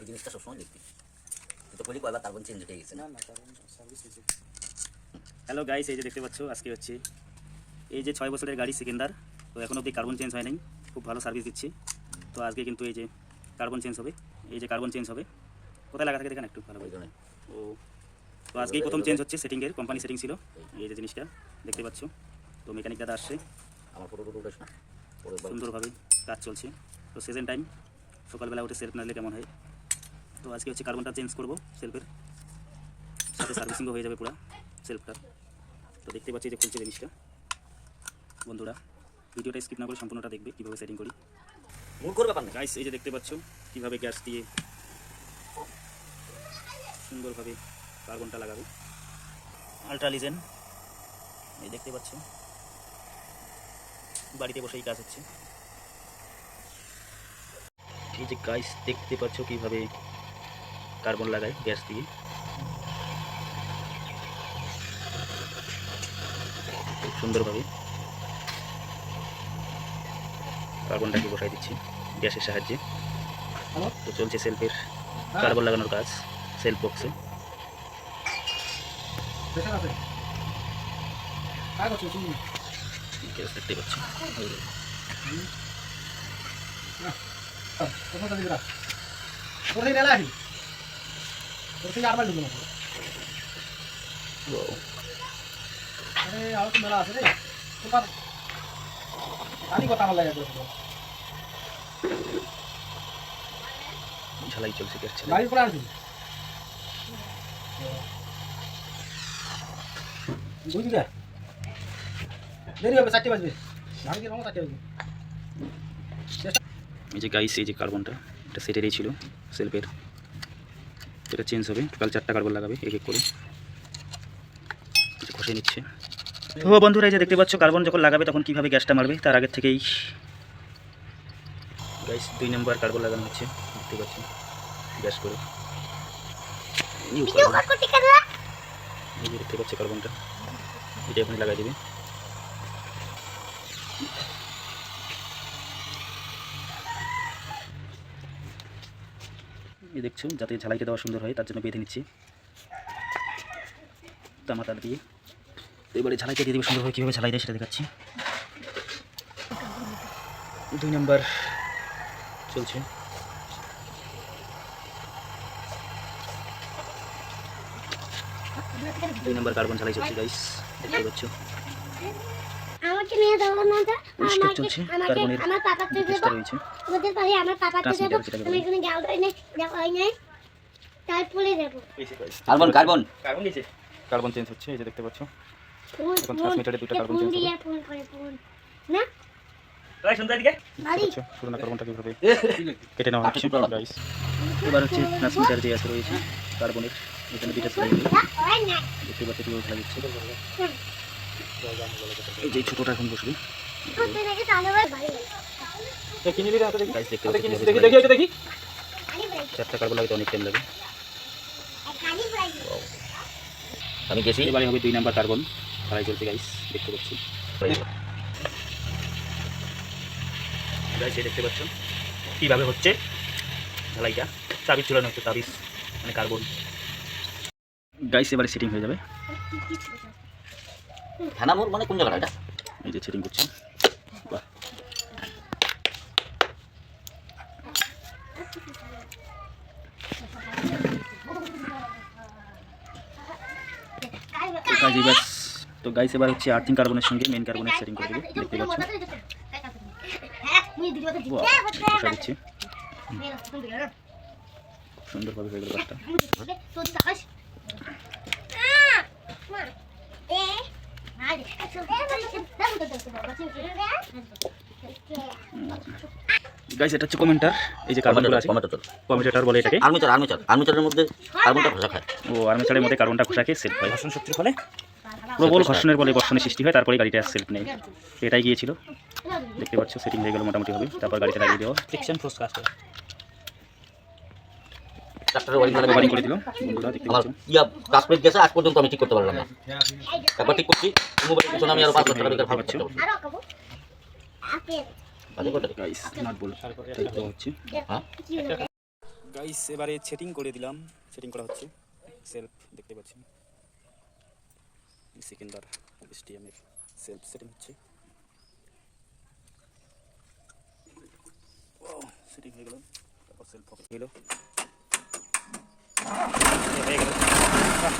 এই জিনিসটা সবসময় দেখবি। তো বলি কয়বার কার্বন চেঞ্জ হয়ে গেছে না। না না কারণ সার্ভিস হয়েছে হ্যালো গাইস এই যে দেখতে পাচ্ছ আজকে হচ্ছে এই যে ছয় বছরের গাড়ি সেকেন্দার তো এখন অবধি কার্বন চেঞ্জ হয় নাই। খুব ভালো সার্ভিস দিচ্ছে। তো আজকে কিন্তু এই যে কার্বন চেঞ্জ হবে এই যে কার্বন চেঞ্জ হবে। কোথায় লাগা থাকে দেখেন একটু ভালো জন্য ও তো আজকেই প্রথম চেঞ্জ হচ্ছে সেটিংয়ের কোম্পানি সেটিং ছিল। এই যে জিনিসটা দেখতে পাচ্ছ। তো মেকানিক দাদা আসছে। আমার ফটো টটো না? সুন্দরভাবে কাজ চলছে। তো সিজন টাইম সকালবেলা উঠে সেলফ নাড়লে কেমন হয়? তো আজকে হচ্ছে কার্বনটা চেঞ্জ করব সেলফের। সাথে সার্ভিসিংও হয়ে যাবে পুরো সেলফটার। তো দেখতে পাচ্ছি যে খুলছে জিনিসটা। বন্ধুরা ভিডিওটা স্কিপ না করে সম্পূর্ণটা দেখবে কীভাবে সেটিং করি। মূর্খর ব্যাপার না গাইস এই যে দেখতে পাচ্ছ কীভাবে গ্যাস দিয়ে সুন্দরভাবে কার্বনটা লাগাবে। আলট্রালিজেন এই দেখতে পাচ্ছ বাড়িতে বসেই কাজ হচ্ছে। এই যে গাইস দেখতে পাচ্ছ কীভাবে কার্বন লাগায় গ্যাস দিয়ে। খুব সুন্দরভাবে কার্বনটাকে বসাই দিচ্ছি গ্যাসের সাহায্যে। তো চলছে সেলফের কার্বন লাগানোর কাজ, সেলফ বক্সে। দেখতে পাচ্ছ। থেকে ঢুকলো আরে আরও তো মেলা আছে রে। তোমার আনি কথা আমার লাগে ঝালাই চলছে গাড়ি পড়ে বুঝলি না দেরি হবে চারটে বাজবে। রঙ চারটে বাজবে। এই যে গাইস এই যে কার্বনটা এটা সেটেরই ছিল সেলফের এটা চেঞ্জ হবে। টোটাল চারটা কার্বন লাগাবে এক এক করে। যে ঘষে নিচ্ছে। তো বন্ধুরা এই যে দেখতে পাচ্ছ কার্বন যখন লাগাবে তখন কীভাবে গ্যাসটা মারবে? তার আগের থেকেই গাইস দুই নম্বর কার্বন লাগানো হচ্ছে। দেখতে পাচ্ছ গ্যাস করে। দেখতে পাচ্ছ কার্বনটা এটা এখন লাগাই দেবে। এই দেখছ যাতে ঝালাইটা দেওয়া সুন্দর হয়, তার জন্য বেঁধে নিচ্ছি। টামাটার দিয়ে। তো এবারে ঝালাইটা দিয়ে দেবে সুন্দরভাবে কীভাবে ঝালাই দেয় সেটা দেখাচ্ছি। দুই নাম্বার চলছে। দুই নাম্বার কার্বন ঝালাই চলছে গাইস দেখতে পাচ্ছ? আমাকে নিয়ে যাব না তো চলছে আমাকে কার্বনের আমার পাপাকে দেবো। ওদের পারে আমার পাপাকে দেবো। আমি এখানে গাল হয় নাই হয় নাই। তারপরে দেবো। কার্বন কার্বন কার্বন নিচে কার্বন চেঞ্জ হচ্ছে এই যে দেখতে পাচ্ছ। এখন ট্রান্সমিটারে দুটো কার্বন চেঞ্জ দিয়ে হবে। ফোন করে ফোন না? তাই শুনতে দিকে পুরোনো কার্বনটা কীভাবে কেটে নেওয়া হচ্ছে গাইস এবার হচ্ছে ট্রান্সমিটার যে আছে রয়েছে কার্বনের এখানে হয় না দেখতে পাচ্ছ লাগিয়েছে এই যে ছোটোটা এখন বসবে। চারটা কার্বন লাগাতে অনেক টাইম লাগে আমি গেছি। এবারে হবে দুই নাম্বার কার্বন। ছাড়াই চলছে গাইস দেখতে পাচ্ছি। গাইস এই দেখতে পাচ্ছ? কীভাবে হচ্ছে? ঢালাইটা। তাবিজ ঝুলানো হচ্ছে তাবিজ মানে কার্বন। গাইস এবারে সেটিং হয়ে যাবে। থানা মোড় মানে কোন জায়গাটা এটা? এই যে সেটিং করছি। বাহ। তো গাইস এবার তো গাইস এবার হচ্ছে আর্থিং কার্বনের সঙ্গে মেন কার্বনের সেটিং করে দেবে। দেখতে পাচ্ছ? হ্যাঁ সুন্দরভাবে হয়ে গেল কাজটা। গাইস এটা হচ্ছে কমেন্টার এই যে কার্বনগুলো আছে। চল কমেন্টার বলে এটাকে? আর্মিচার আর্মিচার আর্মিচারের মধ্যে কার্বনটা ঘষা খায়। ও আর্মেচারের মধ্যে কার্বনটা খোসাকে সেলফ হয়। ঘর্ষণ শক্তির ফলে? প্রবল ঘর্ষণের বলে ঘর্ষণের সৃষ্টি হয় তারপরে গাড়িটা সেলফ নেয় এটাই গিয়েছিল। দেখতে পাচ্ছ সেটিং হয়ে গেল মোটামুটি হবে তারপর গাড়িটা লাগিয়ে দেওয়া। ফ্রিকশন ফোর্স কাজ করে ট্রাক্টরের ওয়ারিং বাড়ি করে দিল। আমার ইয়া কাজ করে গেছে আজ পর্যন্ত আমি ঠিক করতে পারলাম না। একবার ঠিক করছি পিছনে আমি আরও পাঁচ লাখ টাকা বেকার কাজে করতে গাইস নাট বল ঠিক হচ্ছে। হ্যাঁ? এবারে সেটিং করে দিলাম। সেটিং করা হচ্ছে। সেলফ দেখতে পাচ্ছি সেকেন্ডার এসটিএম সেলফ সেটিং হচ্ছে। সেটিং হয়ে গেল। তারপর সেলফ হয়ে গেল হয়ে গেল বাহ।